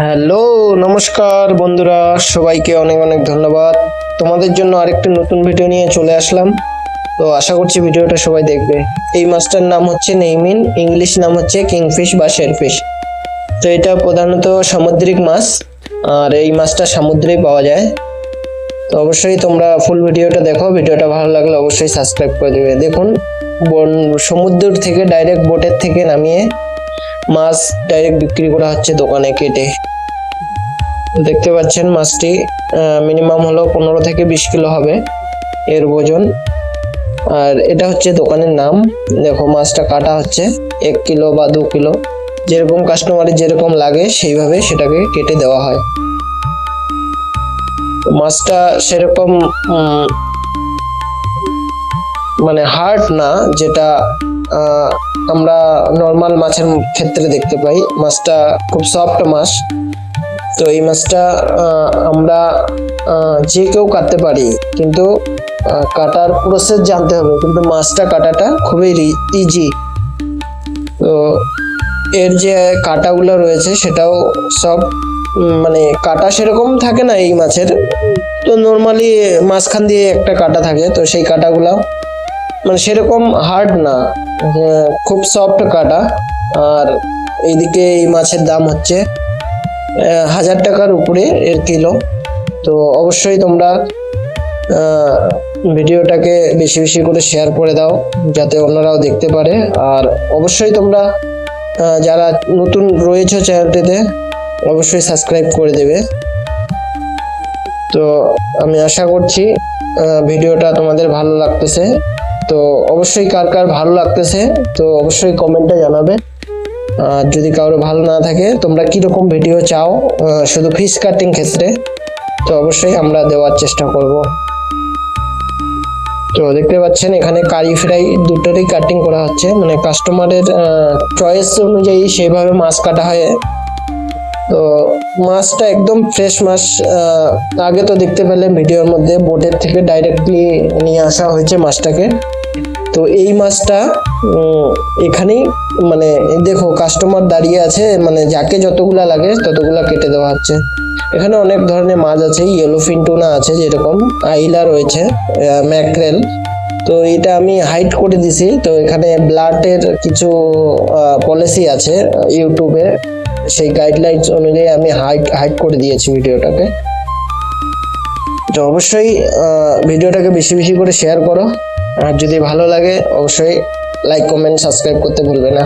Hello, নমস্কার বন্ধুরা, সবাইকে অনেক অনেক ধন্যবাদ। তোমাদের জন্য আরেকটি নতুন ভিডিও নিয়ে চলে আসলাম। তো আশা করছি ভিডিওটা সবাই দেখবে। এই মাছটার নাম হচ্ছে নেইমিন, ইংলিশ নাম হচ্ছে কিংফিশ বা শেরফিশ তো এটা প্রধানত সামুদ্রিক মাছ, আর এই মাছটা সমুদ্রেই পাওয়া যায়। তো অবশ্যই তোমরা ফুল ভিডিওটা দেখো ভিডিওটা ভালো লাগলে অবশ্যই সাবস্ক্রাইব করে দেবে। দেখুন সমুদ্র থেকে ডাইরেক্ট বোটের থেকে নামিয়ে মাছ ডাইরেক্ট বিক্রি করা হচ্ছে দোকানে কেটে। দেখতে পাচ্ছেন মাছটি মিনিমাম হলো পনেরো থেকে বিশ কিলো হবে এর ওজন। আর এটা হচ্ছে দোকানের নাম। দেখো, মাছটা কাটা হচ্ছে এক কিলো বা দু কিলো। যেরকম কাস্টমারের যেরকম লাগে, সেইভাবে সেটাকে কেটে দেওয়া হয়। মাছটা সেরকম মানে হার্ড না, যেটা আমরা নর্মাল মাছের ক্ষেত্রে দেখতে পাই। মাছটা খুব সফট মাছ। তো এই মাছটা আমরা যে কেউ কাটতে পারি, কিন্তু কাটার প্রসেস জানতে হবে, কিন্তু মাছটা কাটাটা খুবই ইজি তো এর যে কাটাগুলো রয়েছে, সেটাও সব মানে কাটা সেরকম থাকে না এই মাছের। তো নর্মালি মাঝখান দিয়ে একটা কাটা থাকে, তো সেই কাটাগুলো মানে সেরকম হার্ড না। খুব সফট কাটা। আর এইদিকে এই মাছের দাম হচ্ছে হাজার টাকার উপরে এর কিলো। তো অবশ্যই তোমরা ভিডিওটাকে বেশি বেশি করে শেয়ার করে দাও, যাতে অন্যরাও দেখতে পারে। আর অবশ্যই তোমরা যারা নতুন রয়েছে চ্যানেলটিতে, অবশ্যই সাবস্ক্রাইব করে দেবে। তো আমি আশা করছি ভিডিওটা তোমাদের ভালো লাগতেছে। তো অবশ্যই কার কার ভালো লাগতেছে, তো অবশ্যই কমেন্টে জানাবে। আর যদি কারও ভালো না থাকে, তোমরা কীরকম ভিডিও চাও শুধু ফিশ কাটিং ক্ষেত্রে, তো অবশ্যই আমরা দেওয়ার চেষ্টা করব। তো দেখতে পাচ্ছেন, এখানে কারি ফ্রাই দুটোরই কাটিং করা হচ্ছে। মানে কাস্টমারের চয়েস অনুযায়ী সেইভাবে মাছ কাটা হয়। তো মাছটা একদম ফ্রেশ মাছ আগে তো দেখতে পেলে ভিডিওর মধ্যে বোটের থেকে ডাইরেক্টলি নিয়ে আসা হয়েছে মাছটাকে। তো এই মাছটা এখানেই মানে দেখো কাস্টমার দাঁড়িয়ে আছে মানে যাকে যতগুলা লাগে ততগুলা কেটে দেওয়া হচ্ছে। এখানে অনেক ধরনের মাছ আছে ইয়েলো ফিন্টুনা আছে যেরকম, আইলা রয়েছে ম্যাকরেল তো এটা আমি হাইড করে দিছি, তো এখানে ব্লাডের কিছু পলিসি আছে ইউটিউবে সেই গাইডলাইনস অনুযায়ী আমি হাইড হাইড করে দিয়েছি ভিডিওটাকে। তো অবশ্যই ভিডিওটাকে বেশি বেশি করে শেয়ার করো। আর যদি ভালো লাগে, অবশ্যই লাইক কমেন্ট সাবস্ক্রাইব করতে ভুলবে না।